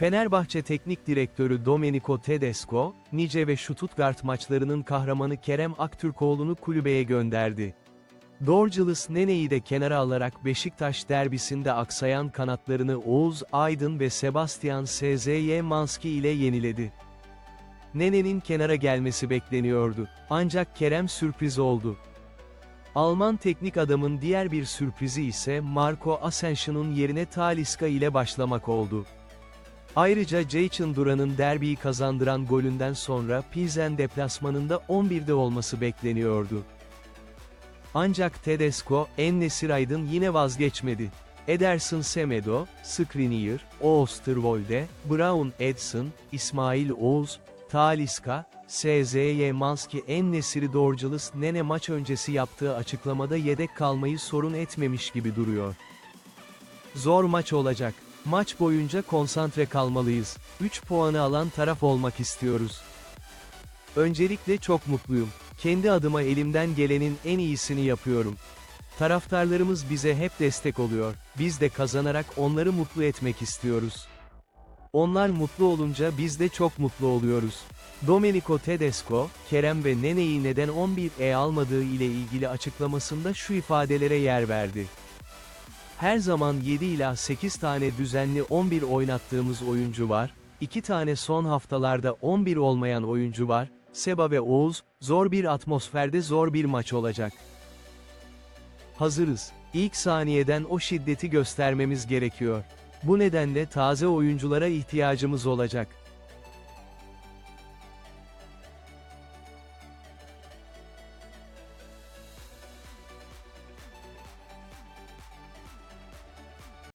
Fenerbahçe Teknik Direktörü Domenico Tedesco, Nice ve Stuttgart maçlarının kahramanı Kerem Aktürkoğlu'nu kulübeye gönderdi. Dorcalis Nene'yi de kenara alarak Beşiktaş derbisinde aksayan kanatlarını Oğuz Aydın ve Sebastian SZY Manski ile yeniledi. Nene'nin kenara gelmesi bekleniyordu. Ancak Kerem sürpriz oldu. Alman teknik adamın diğer bir sürprizi ise Marco Asensio'nun yerine Talisca ile başlamak oldu. Ayrıca Jaycen Duran'ın derbiyi kazandıran golünden sonra Pilsen deplasmanında 11'de olması bekleniyordu. Ancak Tedesco, Ennesir Aydın yine vazgeçmedi. Ederson Semedo, Skriniar, Oosterwolde, Brown Edson, İsmail Oğuz, Talisca, SZY Manski Ennesiri Dorcalis Nene maç öncesi yaptığı açıklamada yedek kalmayı sorun etmemiş gibi duruyor. Zor maç olacak. Maç boyunca konsantre kalmalıyız. 3 puanı alan taraf olmak istiyoruz. Öncelikle çok mutluyum. Kendi adıma elimden gelenin en iyisini yapıyorum. Taraftarlarımız bize hep destek oluyor. Biz de kazanarak onları mutlu etmek istiyoruz. Onlar mutlu olunca biz de çok mutlu oluyoruz. Domenico Tedesco, Kerem ve Nene'yi neden 11'e almadığı ile ilgili açıklamasında şu ifadelere yer verdi. Her zaman 7 ila 8 tane düzenli 11 oynattığımız oyuncu var, 2 tane son haftalarda 11 olmayan oyuncu var, Seba ve Oğuz, zor bir atmosferde zor bir maç olacak. Hazırız. İlk saniyeden o şiddeti göstermemiz gerekiyor. Bu nedenle taze oyunculara ihtiyacımız olacak.